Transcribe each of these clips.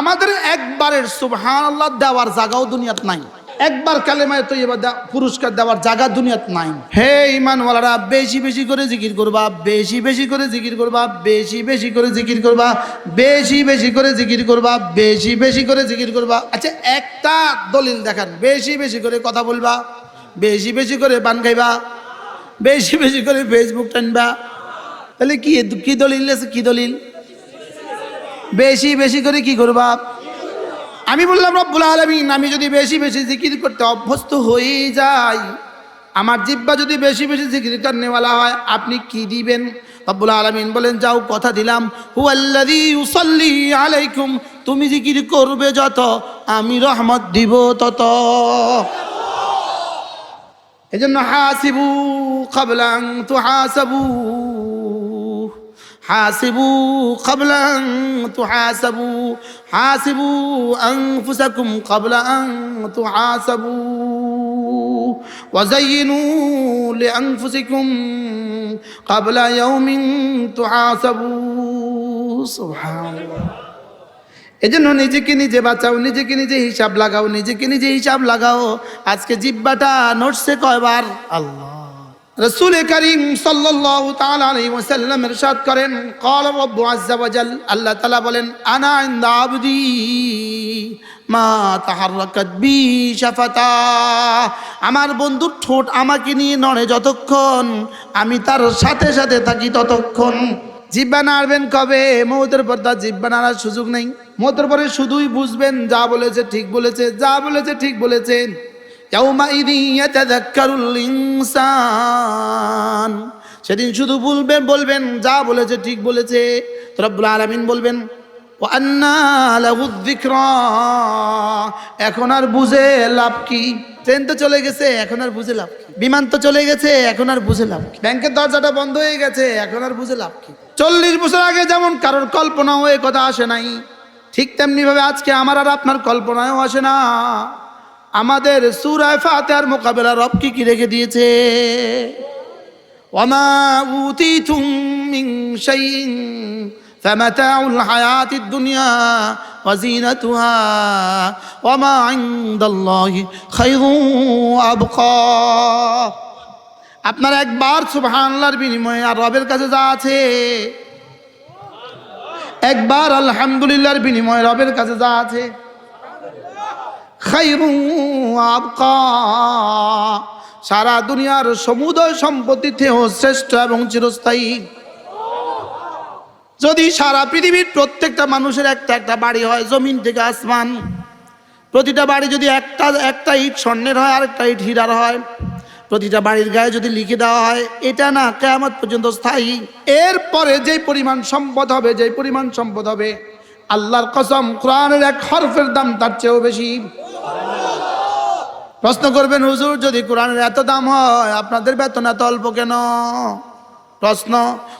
আমাদের একবারের সুবহান আল্লাহ দেওয়ার জায়গাও দুনিয়াত নাই। একবার কালেমায় তো এবার পুরস্কার দেওয়ার জায়গা দুনিয়াত নাই। হে ইমানওয়ালারা বেশি বেশি করে জিকির করবা, বেশি বেশি করে জিকির করবা, বেশি বেশি করে জিকির করবা, বেশি বেশি করে জিকির করবা, বেশি বেশি করে জিকির করবা। আচ্ছা একটা দলিল দেখান, বেশি বেশি করে কথা বলবা, বেশি বেশি করে পান খাইবা, বেশি বেশি করে ফেসবুক টানবা। তাহলে কি কি দলিল আছে? কি দলিল? বেশি বেশি করে কি করবা? আমি বললাম, রব্বুল আলমিন, আমি যদি বেশি বেশি জিকির করতে অভ্যস্ত হয়ে যাই, আমার জিব্বা যদি বেশি বেশি জিকির নেওয়ালা হয়, আপনি কি দিবেন? রব্বুল আলমিন বলেন, যাও, কথা দিলাম। হুয়াল্লাযী ইউসাল্লি আলাইকুম, তুমি জিকির করবে যত, আমি রহমত দিব তত। এজন্য হাসিবু খাবলাং তু হাসাবু حاسبوا قبل أن تحاسبوا حاسبوا أنفسكم قبل أن تحاسبوا وزينوا لأنفسكم قبل يوم تحاسبوا سبحان الله এজন্য নিজেকে নিজে বাঁচাও নিজেকে নিজে হিসাব লাগাও নিজেকে নিজে হিসাব লাগাও আজকে জিব্বাটা নড়ছে কয়বার আল্লাহ রসুল করিম সাল্লাহ তালাম ইরশাদ করেন, কল রব্বু আজ্জাবাজাল আল্লাহ তালা বলেন, আনা ইন্দা মা তাহার বি শাফাতা। আমার বন্ধুর ঠোঁট আমাকে নিয়ে নড়ে যতক্ষণ, আমি তার সাথে সাথে থাকি ততক্ষণ। জিব্বা নাড়বেন কবে? মৌতের পর তার জিব্বা নাড়ার সুযোগ নেই। মৌতের পরে শুধুই বুঝবেন, যা বলেছে ঠিক বলেছে, যা বলেছে ঠিক বলেছেন। সেদিন শুধু বলবেন বলবেন, যা বলেছে, ঠিক বলেছে। রব্বুল আলমিন বলবেন এখন আর বুঝে লাভ কি? ট্রেন তো চলে গেছে, এখন আর বুঝে লাভ কি? বিমান তো চলে গেছে, এখন আর বুঝে লাভ কি? ব্যাংকের দরজাটা বন্ধ হয়ে গেছে, এখন আর বুঝে লাভ কি? চল্লিশ বছর আগে যেমন কারোর কল্পনাও এ কথা আসে নাই, ঠিক তেমনি ভাবে আজকে আমার আর আপনার কল্পনায়ও আসে না। আমাদের সুরায় ফাতেহার মোকাবেলা রব কি কি রেখে দিয়েছে ওমা উতিতুম মিন শাইইন فمتاع الحياة الدنيا وزينتها وما عند الله خير وأبقى আপনার একবার সুবহানাল্লাহর বিনিময়ে আর রবের কাছে যা আছে একবার আলহামদুলিল্লাহর বিনিময়ে রবের কাছে যা আছে খাইরু আবকা সারা দুনিয়ার সমুদয় সম্পত্তি সম্পত্তিতেও শ্রেষ্ঠ এবং চিরস্থায়ী। যদি সারা পৃথিবীর প্রত্যেকটা মানুষের একটা একটা বাড়ি হয়, জমিন থেকে আসমান, প্রতিটা বাড়ি যদি একটা একটা ইট স্বর্ণের হয়, আর একটা ইট হীরার হয়, প্রতিটা বাড়ির গায়ে যদি লিখে দেওয়া হয়, এটা না কেয়ামত পর্যন্ত স্থায়ী। এরপরে যেই পরিমাণ সম্পদ হবে, যেই পরিমাণ সম্পদ হবে, আল্লাহর কসম, কোরআনের এক হরফের দাম তার চেয়েও বেশি। প্রশ্ন করবেন, হুজুর, যদি কোরআনের এত দাম হয়, আপনাদের বেতন এত অল্প কেন? প্রশ্ন,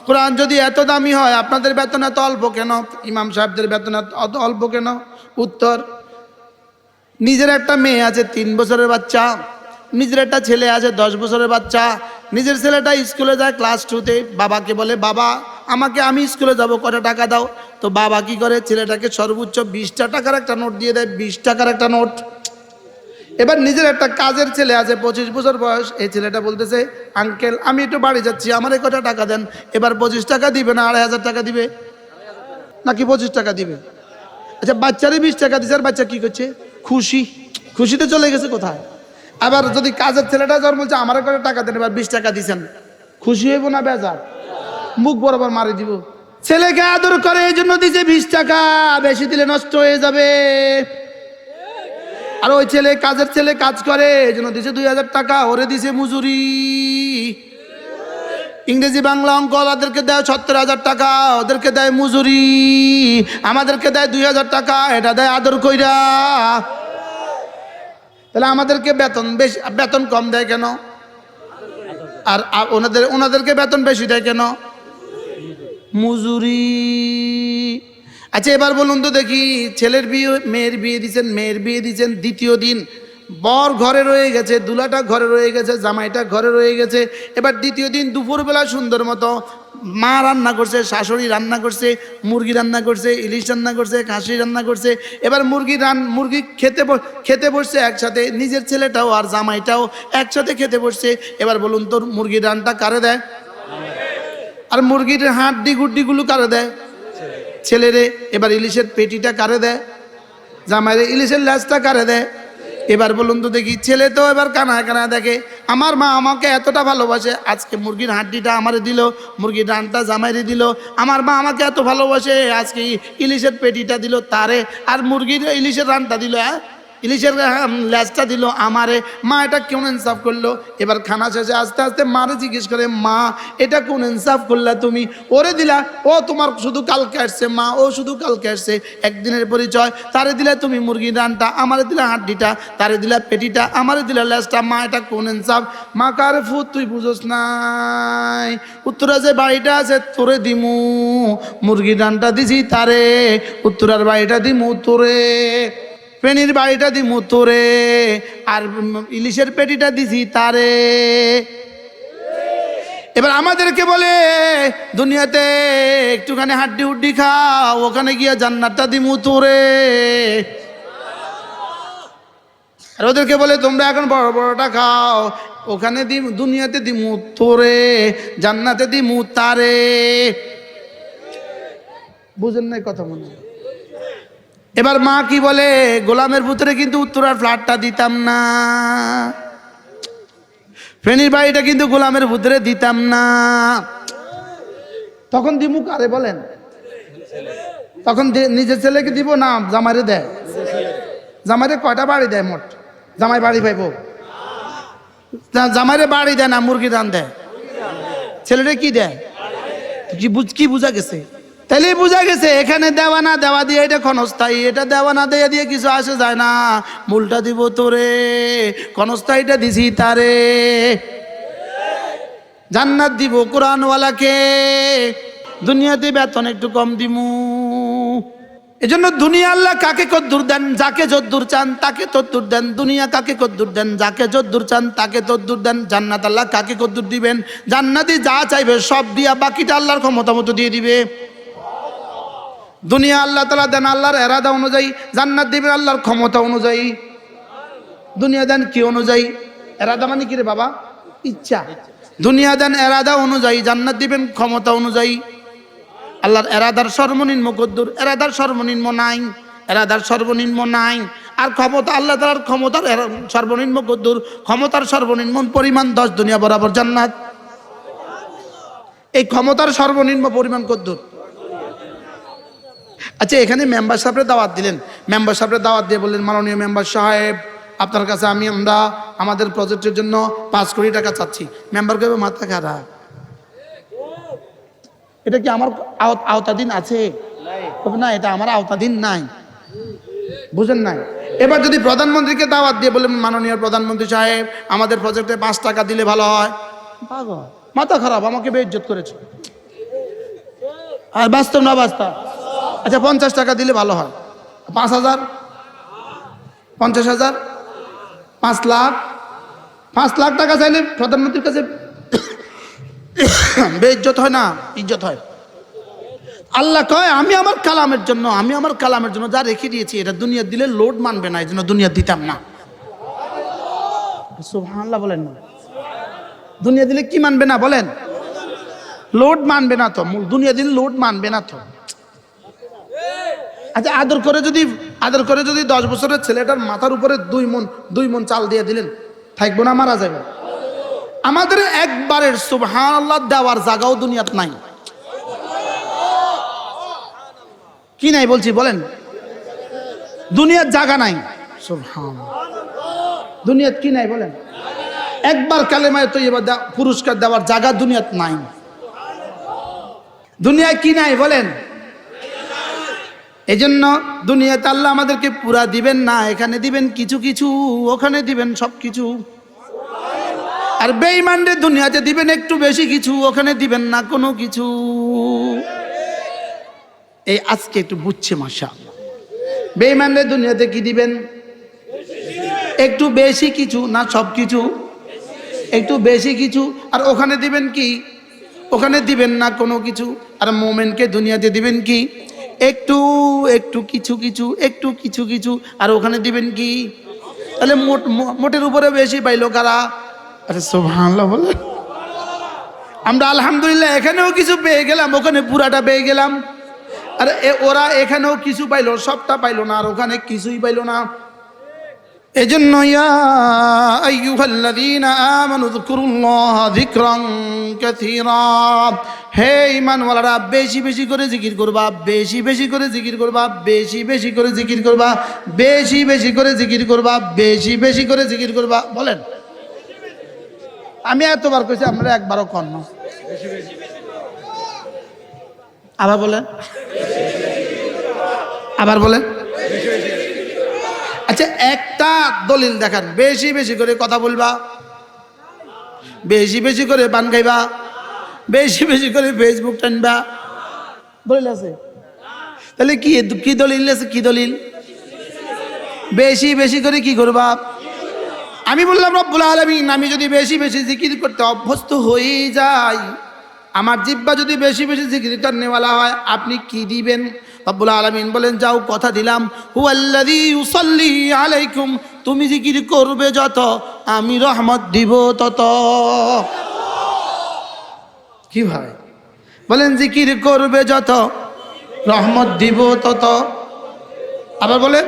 কোরআন যদি এত দামি হয়, আপনাদের বেতন এত অল্প কেন? ইমাম সাহেবদের বেতন এত অল্প কেন? উত্তর, নিজের একটা মেয়ে আছে, তিন বছরের বাচ্চা। নিজের একটা ছেলে আছে, দশ বছরের বাচ্চা। নিজের ছেলেটা স্কুলে যায় ক্লাস টুতে বাবাকে বলে, বাবা, আমাকে আমি স্কুলে যাব কত টাকা দাও? তো বাবা কি করে? ছেলেটাকে সর্বোচ্চ বিশটা টাকার একটা নোট দিয়ে দেয়, বিশ টাকার একটা নোট। এবার নিজের একটা কাজের ছেলে আছে, পঁচিশ বছর বয়স, এই ছেলেটা বলতেছে, আঙ্কেল, আমি একটু বাড়ি যাচ্ছি, আমার কটা টাকা দেন। এবার পঁচিশ টাকা দিবে না, আড়াই হাজার টাকা দিবে? নাকি পঁচিশ টাকা দিবে? আচ্ছা বাচ্চারই বিশ টাকা দিচ্ছে আর বাচ্চা কি করছে? খুশি। খুশিতে চলে গেছে কোথায়? আবার যদি কাজের ছেলেটা যখন বলছে আমার কটা টাকা দেন, এবার বিশ টাকা দিছেন। খুশি হইব না, বেজার। মুখ বরাবর মারি দিব। ছেলেকে আদর করে, এই জন্য দিছে বিশ টাকা। বেশি দিলে নষ্ট হয়ে যাবে। আর ওই ছেলে, কাজের ছেলে কাজ করে, এই জন্য দিছে দুই হাজার টাকা, ওরে দিছে মজুরি। ইংরেজি বাংলা অঙ্ক ওদেরকে দেয় সত্তর হাজার টাকা, ওদেরকে দেয় মজুরি। আমাদেরকে দেয় দুই হাজার টাকা, এটা দেয় আদর কইরা। তাহলে আমাদেরকে বেতন বেশি, বেতন কম দেয় কেন? আর ওনাদের, ওনাদেরকে বেতন বেশি দেয় কেন? মজুরি। আচ্ছা এবার বলুন তো দেখি, ছেলের বিয়ে, মেয়ের বিয়ে দিচ্ছেন মেয়ের বিয়ে দিচ্ছেন দ্বিতীয় দিন। বর ঘরে রয়ে গেছে, দুলাটা ঘরে রয়ে গেছে, জামাইটা ঘরে রয়ে গেছে। এবার দ্বিতীয় দিন দুপুরবেলা সুন্দর মতো মা রান্না করছে, শাশুড়ি রান্না করছে, মুরগি রান্না করছে, ইলিশ রান্না করছে, খাসি রান্না করছে। এবার মুরগি রান, মুরগি খেতে খেতে বসছে একসাথে, নিজের ছেলেটাও আর জামাইটাও একসাথে খেতে বসছে। এবার বলুন তোর মুরগির রানটা কারে দেয়? আর মুরগির হাড্ডি গুড্ডিগুলো কারে দেয়? ছেলেরে, এবার ইলিশের পেটিটা কারে দেয়? জামাইরে, ইলিশের ল্যাসটা কারে দেয়? এবার বলুন তো দেখি, ছেলে তো এবার কানা কানা দেখে, আমার মা আমাকে এতটা ভালোবাসে, আজকে মুরগির হাড্ডিটা আমারে দিল, মুরগির রানটা জামাইরে দিল, আমার মা আমাকে এত ভালোবাসে, আজকে ইলিশের পেটিটা দিল তারে, আর মুরগির ইলিশের রানটা দিল হ্যাঁ? ইলিশের আম, ল্যাজটা দিল আমারে। মা এটা কেমন ইনসাফ করল? এবার খানা শেষে আস্তে আস্তে মারে জিজ্ঞেস করে মা এটা কোন ইনসাফ করলা তুমি? ওরে দিলা ও তোমার শুধু কালকে আসছে মা ও শুধু কালকে আসছে। একদিনের পরিচয় তারে দিলা তুমি মুরগির রানটা আমারে দিলা হাড্ডিটা তারে দিলা পেটিটা আমারে দিলা ল্যাজটা মা এটা কোন ইনসাফ? মা কার ফুট তুই বুঝোস নাই। উত্তরা যে বাড়িটা আছে তোরে দিমু। মুরগির রানটা দিছি তারে। উত্তরার বাড়িটা দিমু তোরে। ফেনির বাড়িটা দিমু তোরে, আর ইলিশের পেটিটা দিছি তারে। এবার আমাদেরকে বলে, দুনিয়াতে একটুখানি হাড্ডি হুড্ডি খাও, ওখানে গিয়ে জান্নাতটা দিমু তোরে। আর ওদেরকে বলে, তোমরা এখন বড় বড়টা খাও, ওখানে দি দুনিয়াতে দিমু তোরে, জান্নাতে দিমু তারে। বুঝেন নাই কথা মনে হয়? এবার মা কি বলে? গোলামের ভিতরে কিন্তু উত্তরার ফ্ল্যাটটা দিতাম না। ফেনির বাড়িটা কিন্তু গোলামের ভিতরে দিতাম না। তখন দিমু কারে বলেন? তখন নিজের ছেলেকে দিব না, জামাইরে দেয়। জামাইরে কয়টা বাড়ি দেয় মোট? জামাই বাড়ি পাইব? জামাইরে বাড়ি দেয় না, মুরগি দান দেয়। ছেলেটা কি দেয়? কি বুঝা গেছে? তাহলে বুঝা গেছে, এখানে দেওয়া না দেওয়া দিয়ে এটা ক্ষণস্থায়ী, এটা দেওয়া না দেওয়া দিয়ে কিছু আসে যায় না। মূলটা দিব তোরে, ক্ষণস্থায়ীটা দিছি তারে। জান্নাত দিব কোরআনওয়ালাকে, দুনিয়াতে বেতন একটু কম দিমু। এজন্য দুনিয়া আল্লাহ কাকে কদ্দুর দেন, যাকে যদ্দুর চান তাকে তদ্দুর দেন। দুনিয়া কাকে কদ্দুর দেন, যাকে যদ্দুর চান তাকে তদ্দুর দেন। জান্নাত আল্লাহ কাকে কদ্দুর দিবেন? জান্নাতি যা চাইবে সব দিয়া বাকিটা আল্লাহর ক্ষমতা মতো দিয়ে দিবে। দুনিয়া আল্লাহ তালা দেন আল্লাহর এরাদা অনুযায়ী, জান্নাত দিবেন আল্লাহর ক্ষমতা অনুযায়ী। দুনিয়া দেন কি অনুযায়ী? এরাদা মানে কি রে বাবা? ইচ্ছা। দুনিয়া দেন এরাদা অনুযায়ী, জান্নাত দিবেন ক্ষমতা অনুযায়ী। আল্লাহর এরাদার সর্বনিম্ন কদ্দুর, এরাদার সর্বনিম্ন নাই, এরাদার সর্বনিম্ন নাই। আর ক্ষমতা, আল্লাহ তালার ক্ষমতার সর্বনিম্ন কদ্দুর, ক্ষমতার সর্বনিম্ন পরিমাণ দশ, দুনিয়া বরাবর জান্নাত। এই ক্ষমতার সর্বনিম্ন পরিমাণ কদ্দুর। আচ্ছা এখানে মেম্বার সাহেবের দাওয়াত দিলেন। মেম্বার সাহেবের দাওয়াত দিয়ে বললেন, মাননীয় মেম্বার সাহেব, আপনার কাছে আমি, আমরা আমাদের প্রজেক্টের জন্য পাঁচ কোটি টাকা চাচ্ছি। মেম্বার কবে মাথা খারাপ। এটা কি আমার আওত- আওতাধীন আছে? না, এটা আমার আওতাধীন নাই। বুঝেন নাই? এবার যদি প্রধানমন্ত্রীকে দাওয়াত দিয়ে বলেন, মাননীয় প্রধানমন্ত্রী সাহেব, আমাদের প্রজেক্টে পাঁচ টাকা দিলে ভালো হয়। মাথা খারাপ, আমাকে বেইজ্জত করেছে। আর বাস্তব না বাস্তব? আচ্ছা পঞ্চাশ টাকা দিলে ভালো হয়। পাঁচ হাজার? পঞ্চাশ হাজার? পাঁচ লাখ? পাঁচ লাখ টাকা চাইলে প্রধানমন্ত্রীর কাছে বেইজ্জত হয় না, ইজ্জত হয়। আল্লাহ কয়, আমি আমার কালামের জন্য, আমি আমার কালামের জন্য যা রেখে দিয়েছি, এটা দুনিয়া দিলে লোড মানবে না এই জন্য দুনিয়া দিতাম না। সুবহানাল্লাহ বলেন না। দুনিয়া দিলে কি মানবে না, বলেন। লোড মানবে না তো দুনিয়া দিলে লোড মানবে না তো। আচ্ছা আদর করে যদি, আদর করে যদি দশ বছরের ছেলেটার মাথার উপরে দুই মন দুই মন চাল দিয়ে দিলেন, থাকব না, মারা যাবে? আমাদের একবারের সুবহান আল্লাহ দেওয়ার জায়গাও দুনিয়াত নাই। কি নাই বলছি, বলেন? দুনিয়ার জায়গা নাই। সুবহান দুনিয়াত কি নাই, বলেন? একবার কালেমায় তো এবার পুরস্কার দেওয়ার জায়গা দুনিয়াত নাই। দুনিয়ায় কি নাই, বলেন? এজন্য দুনিয়াতে আল্লাহ আমাদেরকে পুরা দিবেন না, এখানে দিবেন কিছু কিছু, ওখানে দিবেন সব কিছু। আর বেইমানদের দুনিয়াতে দিবেন একটু বেশি কিছু, ওখানে দিবেন না কোনো কিছু। এই আজকে একটু বুঝছে মাসা বেইমানদের দুনিয়াতে কি দিবেন? একটু বেশি কিছু, না সব কিছু? একটু বেশি কিছু, আর ওখানে দিবেন কি? ওখানে দিবেন না কোনো কিছু? আর মোমেনকে দুনিয়াতে দিবেন কি? একটু একটু কিছু কিছু, একটু কিছু কিছু। আর ওখানে দিবেন কি? তাহলে মোট মোটের উপরে বেশি পাইলো কারা? আরে সোভাল্লা বলে। আমরা আলহামদুলিল্লাহ এখানেও কিছু পেয়ে গেলাম, ওখানে পুরাটা পেয়ে গেলাম। আর ওরা এখানেও কিছু পাইলো, সবটা পাইলো না, আর ওখানে কিছুই পাইলো না। এজন্য হে ঈমানওয়ালারা, বেশি বেশি করে জিকির করবা, বেশি বেশি করে জিকির করবা, বেশি বেশি করে জিকির করবা, বেশি বেশি করে জিকির করবা, বেশি বেশি করে জিকির করবা, বলেন। আমি এতবার কইছি, আপনারা একবারও কর না। আবার বলেন। আবার বলেন। আচ্ছা একটা দলিল দেখান। বেশি বেশি করে কথা বলবা। বেশি বেশি করে পান খাইবা। বেশি বেশি করে ফেসবুক টানবা। দলিল আছে? তাহলে কি কি দলিল আছে? কি দলিল? বেশি বেশি করে কি করবা? আমি বললাম, রব্বুল আলমিন, আমি যদি বেশি বেশি জিকির করতে অভ্যস্ত হয়েই যাই, আমার জিব্বা যদি বেশি বেশি জিকির নেওয়ালা হয়, আপনি কি দিবেন? রব্বুল আলমিন বলেন, যাও, কথা দিলাম। ইউসাল্লি আলাইকুম। তুমি জিকির করবে যত, আমি রহমত দিব তত। কি ভাই? বলেন, জিকির করবে যত, রহমত দিব তত। আবার বলেন,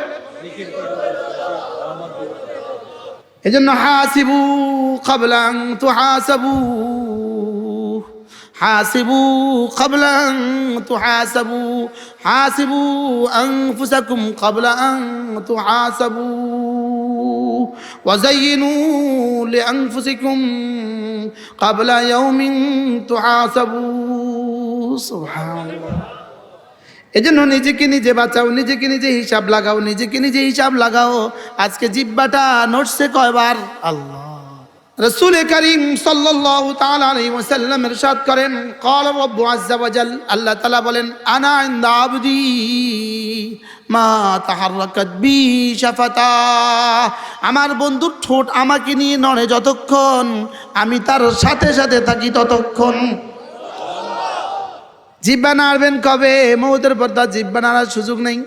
এজন্য হাসিবু কাবলাং তু হাসাবু হাসিবু কাবলাং তু হাসাবু হাসিবু আনফুসাকুম কাবলা আন তু হাসাবু وزينوا لأنفسكم قبل يوم تحاسبوا سبحان الله এজন্য নিজেকে নিজে বাঁচাও নিজেকে নিজে হিসাব লাগাও নিজেকে নিজে হিসাব লাগাও আজকে জিব্বাটা নড়ছে কয়বার আল্লাহ রসুল করিম সাল্লাহ করেন আল্লাহ তালা বলেন, আনা মা তাহার বি আমার বন্ধুর ঠোঁট আমাকে নিয়ে নড়ে যতক্ষণ, আমি তার সাথে সাথে থাকি ততক্ষণ। জিব্বা নাড়বেন কবে? মৌদের পর্দা জিব্বা নাড়ার সুযোগ নেই।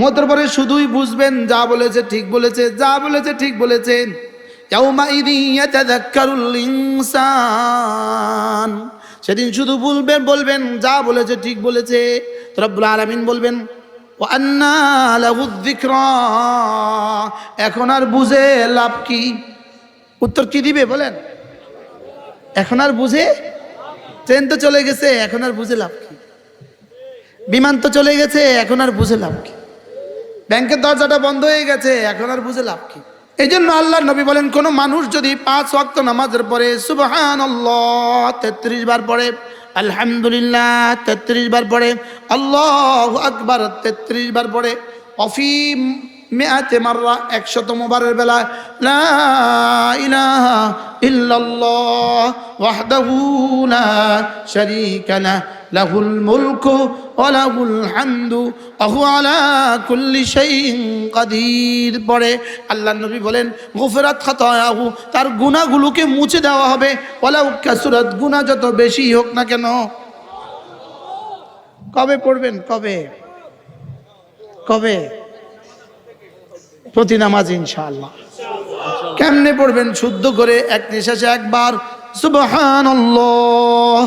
মৌতের পরে শুধুই বুঝবেন, যা বলেছে ঠিক বলেছে, যা বলেছে ঠিক বলেছে ইয়াউমাইযি ইয়াতাযাক্কারুল ইনসান। সেদিন শুধু বলবেন বলবেন, যা বলেছে ঠিক বলেছে। রব্বুল বলবেন এখন আর বুঝে লাভ কি? উত্তর কি দিবে বলেন? এখন আর বুঝে? ট্রেন তো চলে গেছে, এখন আর বুঝে লাভ কি? বিমান তো চলে গেছে, এখন আর বুঝে লাভ কি? ব্যাংকের দরজাটা বন্ধ হয়ে গেছে, এখন আর বুঝে লাভ কি? এই জন্য আল্লাহ নবী বলেন, কোনো মানুষ যদি পাঁচ ওয়াক্ত নামাজের পরে সুবহান তেত্রিশ বার পড়ে, আলহামদুলিল্লাহ তেত্রিশ বার পড়ে, আল্লাহ আকবার তেত্রিশ বার পড়ে অফিম মেয়াতে মাররা একশতম বারের বেলায়, লা ইলাহা ইল্লাল্লাহ ওয়াহদাহু লাহুল মুলকু ওয়া লাহুল হামদু হুয়া আলা কুল্লি শাইইন কাদির। পড়ে আল্লাহ নবী বলেন, গুফরাত খাতায়াহু, তার গুনাহগুলোকে মুছে দেওয়া হবে। ওয়ালাউ কাসুরাত, গুনাহ যত বেশি হোক না কেন। কবে পড়বেন? কবে? কবে? প্রতি নামাজ ইনশাআল্লাহ। কেমনে পড়বেন? শুদ্ধ করে এক নিঃশ্বাসে একবার। সুবহানাল্লাহ।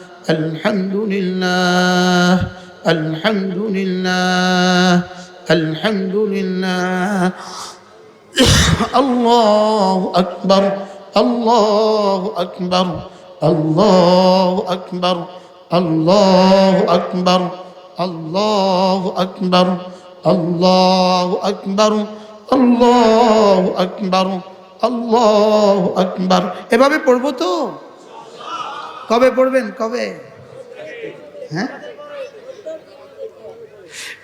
أكبر الله أكبر الله أكبر الله أكبر الله أكبر الله أكبر الله أكبر الله أكبر এভাবে পড়বো তো কবে পড়বেন? কবে? হ্যাঁ?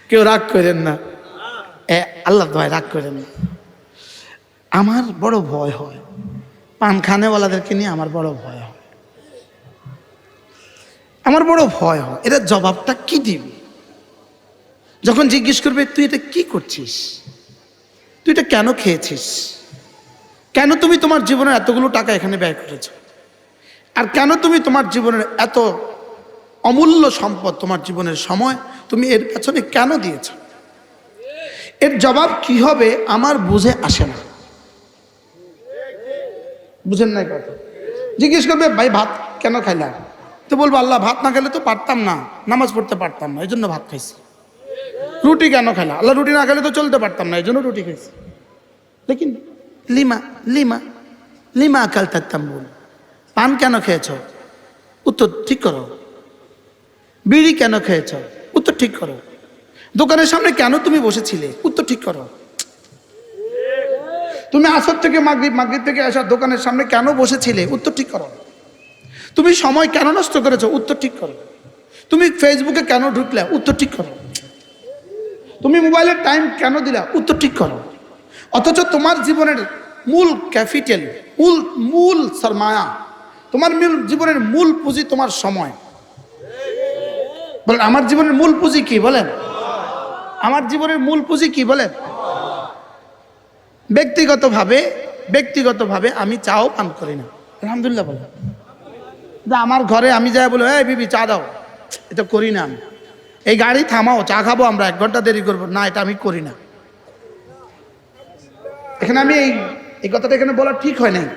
কেউ রাগ করেন না। এ আল্লাহ ভাই রাগ করেন না। আমার বড় ভয় হয়। পান খানেওয়ালাদেরকে নিয়ে আমার বড় ভয় হয়। আমার বড় ভয় হয়। এটা জবাবটা কি দিবি? যখন জিজ্ঞেস করবে তুই এটা কি করছিস? তুই এটা কেন খেয়েছিস? কেন তুমি তোমার জীবনের এতগুলো টাকা এখানে ব্যয় করেছ? আর কেন তুমি তোমার জীবনের এত অমূল্য সম্পদ, তোমার জীবনের সময় তুমি এর পেছনে কেন দিয়েছ? এর জবাব কি হবে আমার বুঝে আসে না। বুঝেন নাই কথা? জিজ্ঞেস করবে, ভাই, ভাত কেন খাইলাম তো বলব, আল্লাহ, ভাত না খেলে তো পারতাম না, নামাজ পড়তে পারতাম না এই জন্য ভাত খাইছি। রুটি কেন খেলা আল্লাহ, রুটি না খেলে তো চলতে পারতাম না এই জন্য রুটি খাইছি। লিমা লিমা লিমা আকাল থাকতাম বল পান কেন খেয়েছ? উত্তর, ঠিক করো। বিড়ি কেন খেয়েছ? উত্তর, ঠিক করো। দোকানের সামনে কেন তুমি বসেছিলে? উত্তর, ঠিক করো। তুমি আসর থেকে মাগরিব মাগরিব থেকে আসার দোকানের সামনে কেন বসেছিলে? উত্তর, ঠিক করো। তুমি সময় কেন নষ্ট করেছ? উত্তর, ঠিক করো। তুমি ফেসবুকে কেন ঢুকলে? উত্তর, ঠিক করো। তুমি মোবাইলের টাইম কেন দিলা? উত্তর, ঠিক করো। অথচ তোমার জীবনের মূল ক্যাপিটাল মূল মূল সরমায়া তোমার জীবনের মূল পুঁজি তোমার সময়। বলেন, আমার জীবনের মূল পুঁজি কি বলেন? আমার জীবনের মূল পুঁজি কি বলেন? ব্যক্তিগতভাবে ব্যক্তিগতভাবে আমি চাও পান করি না। আলহামদুলিল্লাহ বলেন। আমার ঘরে আমি যাই বলে, এই বিবি, চা দাও। এটা করি না আমি। এই গাড়ি থামাও, চা খাব আমরা, এক ঘণ্টা দেরি করব। না, এটা আমি করি না। এখানে আমি এই এই কথাটা এখানে বলা ঠিক হয় নাই,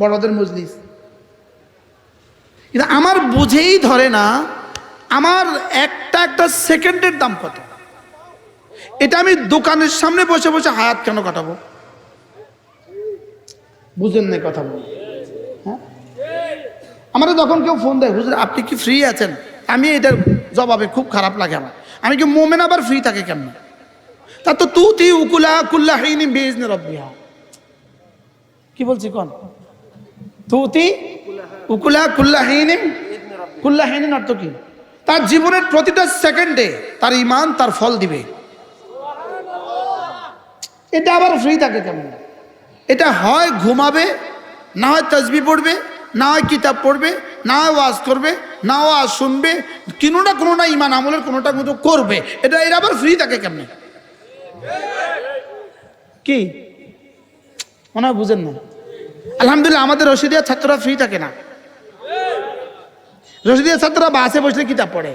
বড়দের মজলিস। কিন্তু আমার বুঝেই ধরে না, আমার একটা একটা সেকেন্ডের দাম কত? এটা আমি দোকানের সামনে বসে বসে হায়াত কেন কাটাবো? বুঝেন না কথা বল হ্যাঁ? আমারও যখন কেউ ফোন দেয়, হুজুর, আপনি কি ফ্রি আছেন? আমি এটার জবাবে খুব খারাপ লাগে আমার। আমি কি মোমেন আবার ফ্রি থাকে কেমন? তা তো তু তি উকুলা কুল্লা হাইনি বেজনে রব্বিহা। কি বলছি কোন? তুতি উকুলা কুল্লা হাইনিম কুল্লা হাইনিন অর্থ কি? তার জীবনের প্রতিটা সেকেন্ডে তার ইমান তার ফল দিবে। এটা আবার ফ্রি থাকে কেমন? এটা হয় ঘুমাবে, না হয় তসবি পড়বে, না হয় কিতাব পড়বে, না হয় ওয়াজ করবে, না ওয়াজ শুনবে, কোনো না কোনো না ইমান আমলের কোনোটা কোনো করবে। এটা এরা আবার ফ্রি থাকে কেমনে? কি? মনে হয় বুঝেন না। আলহামদুলিল্লাহ, আমাদের রশিদিয়া ছাত্ররা ফ্রি থাকে না। রশিদিয়া ছাত্ররা বাসে বসলে কিতাব পড়ে।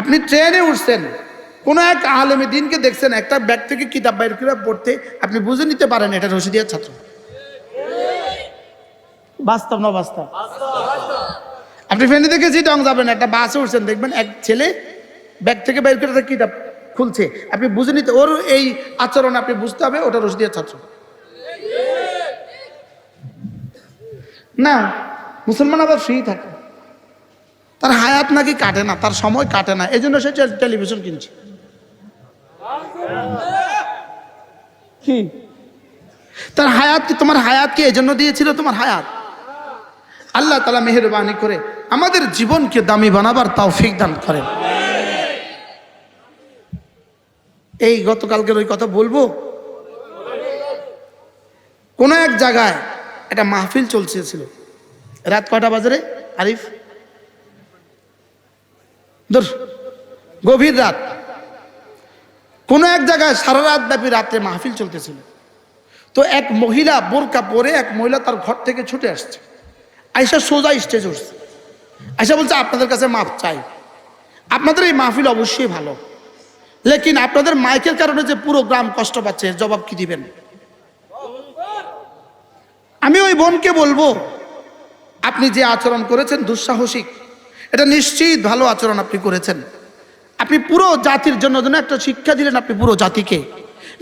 আপনি ট্রেনে উঠছেন, কোনো এক আলেমে দিনকে দেখছেন, একটা ব্যাগ থেকে কিতাব বাইর করে পড়তে আপনি বুঝে নিতে পারেন এটা রশিদিয়ার ছাত্র। বাস্তব না বাস্তব আপনি ফ্রেন্ডে দেখে চিটং যাবেন, একটা বাসে উঠছেন, দেখবেন এক ছেলে ব্যাগ থেকে বের করে কিতাব খুলছে। আপনি বুঝে নিতে ওর এই আচরণ আপনি বুঝতে হবে, ওটা রশিদিয়ার ছাত্র। না, মুসলমান আবার ফ্রি থাকে। তার হায়াত নাকি কাটে না, তার সময় কাটে না, এই জন্য সে টেলিভিশন কিনছে। কি? তার হায়াত কি তোমার হায়াত কি এই জন্য দিয়েছিল? তোমার হায়াত। আল্লাহ তালা মেহরবানি করে আমাদের জীবনকে দামি বানাবার তাও ফিক দান করেন। এই গতকালকের ওই কথা বলব? কোনো এক জায়গায় একটা মাহফিল চলছিল। রাত কটা বাজারে আরিফ? ধর, গভীর রাত। কোনো এক জায়গায় সারা রাত ব্যাপী রাত্রে মাহফিল চলতেছিল। তো এক মহিলা বোরকা পরে এক মহিলা তার ঘর থেকে ছুটে আসছে। আইসা সোজা স্টেজ উঠছে। আইসা বলছে, আপনাদের কাছে মাফ চাই। আপনাদের এই মাহফিল অবশ্যই ভালো। লেকিন আপনাদের মাইকের কারণে যে পুরো গ্রাম কষ্ট পাচ্ছে জবাব কি দিবেন? আমি ওই বোনকে বলব, আপনি যে আচরণ করেছেন দুঃসাহসিক, এটা নিশ্চিত ভালো আচরণ আপনি করেছেন। আপনি পুরো জাতির জন্য যেন একটা শিক্ষা দিলেন আপনি পুরো জাতিকে।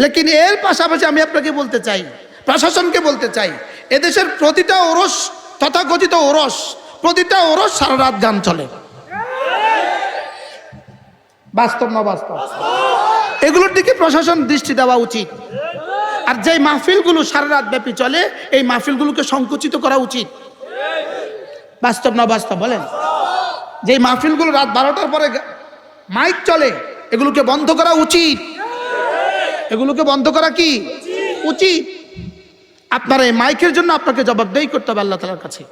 লেকিন এর পাশাপাশি আমি আপনাকে বলতে চাই, প্রশাসনকে বলতে চাই, এদেশের প্রতিটা ওরস, তথাকথিত ওরস, প্রতিটা ওরস সারা রাত গান চলে। বাস্তব না বাস্তব? এগুলোর দিকে প্রশাসন দৃষ্টি দেওয়া উচিত। আর যে মাহফিলগুলো সারা রাত ব্যাপী চলে, এই মাহফিলগুলোকে সংকুচিত করা উচিত। বাস্তব না বাস্তব বলেন? যে মাহফিলগুলো রাত বারোটার পরে মাইক চলে, এগুলোকে বন্ধ করা উচিত। এগুলোকে বন্ধ করা কি? উচিত। আপনার এই মাইকের জন্য আপনাকে জবাবদেহি করতে হবে আল্লাহ তালার কাছে।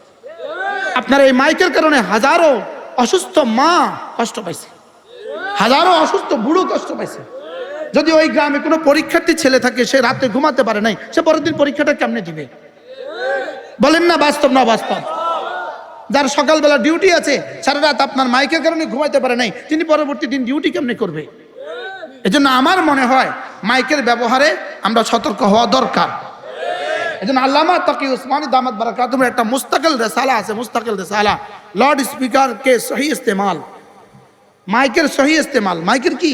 আপনার এই মাইকের কারণে হাজারো অসুস্থ মা কষ্ট পাইছে। হাজারো অসুস্থ বুড়ো কষ্ট পাইছে। যদি ওই গ্রামে কোনো পরীক্ষার্থী ছেলে থাকে, সে রাতে ঘুমাতে পারে নাই, সে পরের দিন পরীক্ষাটা কেমনে দিবে? বলেন না বাস্তব না বাস্তব যার সকালবেলা ডিউটি আছে, সারা রাত আপনার মাইকের কারণে ঘুমাইতে পারে নাই, তিনি পরবর্তী দিন ডিউটি কেমনে করবে? এজন্য আমার মনে হয়, মাইকের ব্যবহারে আমরা সতর্ক হওয়া দরকার। এজন্য আল্লামা তকি উসমানী দামাত বারাকাতুমের একটা মুস্তাকিল রেসালা আছে, মুস্তাকিল রেসালা। লাউড স্পিকার কে সহি ইস্তেমাল। মাইকের সহি ইস্তেমাল। মাইকের কি?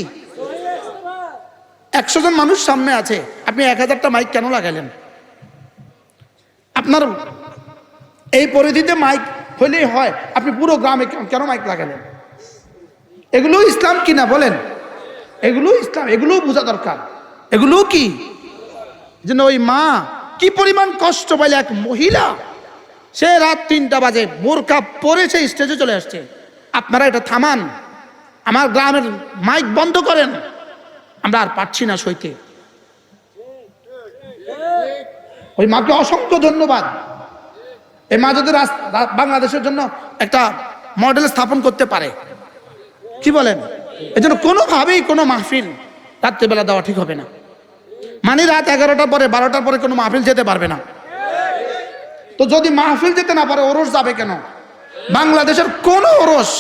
একশো জন মানুষ সামনে আছে। আপনি এক হাজারটা মাইক কেন লাগালেন? আপনার এই পরিধিতে মাইক হলেই হয়। আপনি পুরো গ্রামে কেন- মাইক লাগালেন? এগুলো ইসলাম কিনা বলেন? এগুলো ইসলাম এগুলো বোঝা দরকার। এগুলো কি? যেন ওই মা কি পরিমাণ কষ্ট পাইলে এক মহিলা? সে রাত তিনটা বাজে বোরকা পরে সে স্টেজে চলে আসছে। আপনারা এটা থামান। আমার গ্রামের মাইক বন্ধ করেন। আমরা আর পাচ্ছি না সইতে। ওই মাকে অসংখ্য ধন্যবাদ। এই মা যদি বাংলাদেশের জন্য একটা মডেল স্থাপন করতে পারে, কি বলেন? এই জন্য কোনোভাবেই কোনো মাহফিল রাত্রেবেলা দেওয়া ঠিক হবে না। মানে রাত এগারোটার পরে, বারোটার পরে কোনো মাহফিল যেতে পারবে না। তো যদি মাহফিল যেতে না পারে, ওরস যাবে কেন? বাংলাদেশের কোন ওরস,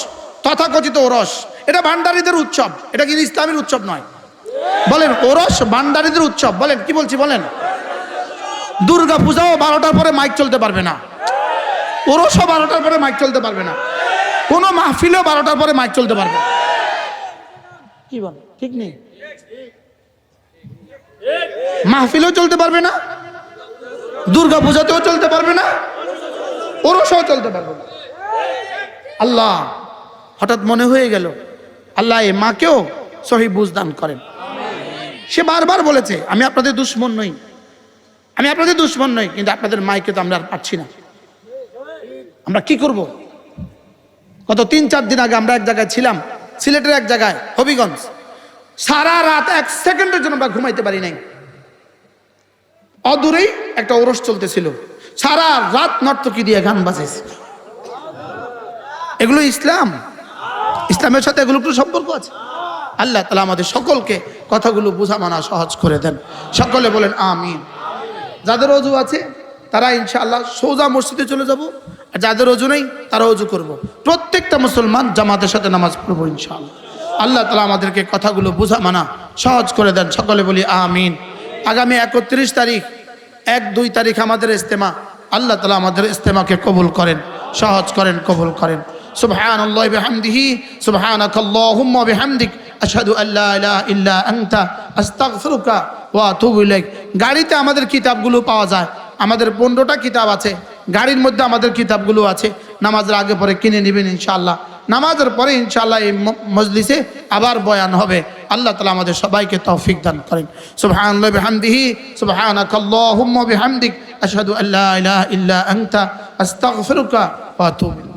তথাকথিত ওরস, এটা ভান্ডারীদের উৎসব, এটা কিন্তু ইসলামের উৎসব নয়। বলেন, ওরস ভান্ডারীদের উৎসব, বলেন, কি বলছি, বলেন? দুর্গা পূজাও বারোটার পরে মাইক চলতে পারবে না। ওরসও বারোটার পরে মাইক চলতে পারবে না। কোনো মাহফিলেও বারোটার পরে মাইক চলতে পারবে কি বল, ঠিক নেই? মাহফিলেও চলতে পারবে না, দুর্গা পূজাতেও চলতে পারবে না, ওরসও চলতে পারবে না। আল্লাহ, হঠাৎ মনে হয়ে গেল, আল্লাহ এ মাকেও সহি বুঝদান করেন। সে বারবার বলেছে, আমি আপনাদের দুশ্মন নই। আমি আপনাদের দুশ্মন নই, কিন্তু আপনাদের মাইকে তো আমরা আর পাচ্ছি না। আমরা কি করব? গত তিন, চার দিন আগে আমরা এক জায়গায় ছিলাম, সিলেটের এক জায়গায়, হবিগঞ্জ। সারা রাত এক সেকেন্ডের জন্য আমরা ঘুমাইতে পারি নাই। অদূরেই একটা ওরস চলতেছিল। সারা রাত নর্তকী দিয়ে গান বাজাইছে এগুলো ইসলাম। ইসলামের সাথে এগুলো একটু সম্পর্ক আছে? আল্লাহ তালা আমাদের সকলকে কথাগুলো বোঝা মানা সহজ করে দেন। সকলে বলেন, আমিন। যাদের অজু আছে, তারা ইনশাআল্লাহ সৌজা মসজিদে চলে যাব, আর যাদের অজু নেই, তারা অজু করব। প্রত্যেকটা মুসলমান জামাতের সাথে নামাজ পড়ব ইনশাআল্লাহ। আল্লাহ তালা আমাদেরকে কথাগুলো বোঝা মানা সহজ করে দেন। সকলে বলি, আমিন। আগামী একত্রিশ তারিখ, এক দুই তারিখ আমাদের ইস্তেমা আল্লাহ তালা আমাদের ইস্তেমাকে কবুল করেন, সহজ করেন, কবুল করেন। সুবহান আল্লাহ বেহামদিহি সুবহান আকাল্লাহ বেহামদিক। আসাদু আল্লাহ ইল্লা আংতা আস্তাকফরুকা ওয়া উল্লেখ গাড়িতে আমাদের কিতাবগুলো পাওয়া যায়। আমাদের পনেরোটা কিতাব আছে। গাড়ির মধ্যে আমাদের কিতাবগুলো আছে। নামাজের আগে পরে কিনে নেবেন ইনশাআল্লাহ। নামাজের পরে ইনশাআল্লাহ এই মজলিসে আবার বয়ান হবে। আল্লাহ তালা আমাদের সবাইকে তৌফিক দান করেন। সুবহানাল্লাহি বিহামদিহি আশাদু আল্লাহ ইল্লা আনতা, আস্তাগফিরুকা ওয়া আতুবু